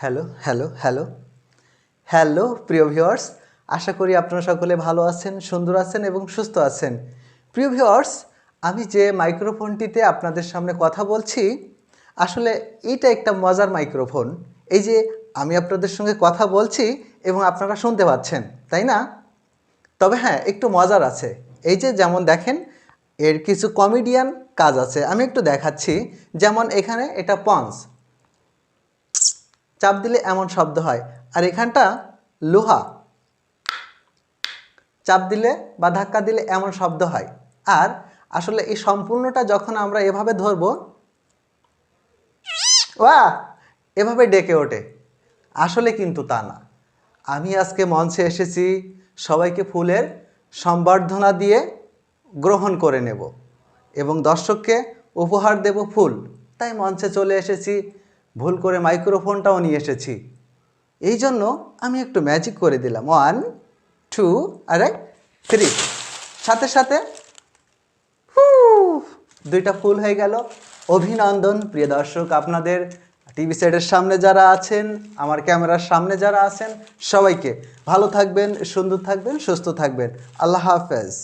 Hello hello hello hello প্রিয় viewers আশা করি আপনারা সকলে ভালো আছেন, সুন্দর আছেন এবং সুস্থ আছেন। প্রিয় ভিউয়ার্স আমি যে মাইক্রোফোনটিতে আপনাদের সামনে কথা বলছি, আসলে এইটা একটা মজার মাইক্রোফোন এই যে আমি আপনাদের সঙ্গে কথা বলছি এবং আপনারা শুনতে পাচ্ছেন, তাই না? তবে হ্যাঁ একটু মজার আছে। এই যে যেমন দেখেন, এর কিছু কমেডিয়ান কাজ আছে। আমি একটু দেখাচ্ছি। যেমন এখানে এটা পঞ্চ চাপ দিলে এমন শব্দ হয়। আর এখানটা লোহা। চাপ দিলে বা ধাক্কা দিলে এমন শব্দ হয়। আর আসলে এই সম্পূর্ণটা যখন আমরা এভাবে ধরবো ওয়া এভাবে ডেকে ওঠে। আসলে কিন্তু তা না। আমি আজকে মঞ্চে এসেছি, সবাইকে ফুলের সম্বর্ধনা দিয়ে গ্রহণ করে নেব এবং দর্শককে উপহার দেব ফুল। তাই মঞ্চে চলে এসেছি। ভুল করে মাইক্রোফোনটাও নিয়ে এসেছি। এই জন্য আমি একটু ম্যাজিক করে দিলাম। ওয়ান টু আর এক থ্রি সাথে সাথে দুইটা ফুল হয়ে গেল। অভিনন্দন, প্রিয় দর্শক, আপনাদের টিভি সেটের সামনে যারা আছেন, আমার ক্যামেরার সামনে যারা আছেন, সবাইকে ভালো থাকবেন, সুন্দর থাকবেন, সুস্থ থাকবেন। আল্লাহ হাফেজ।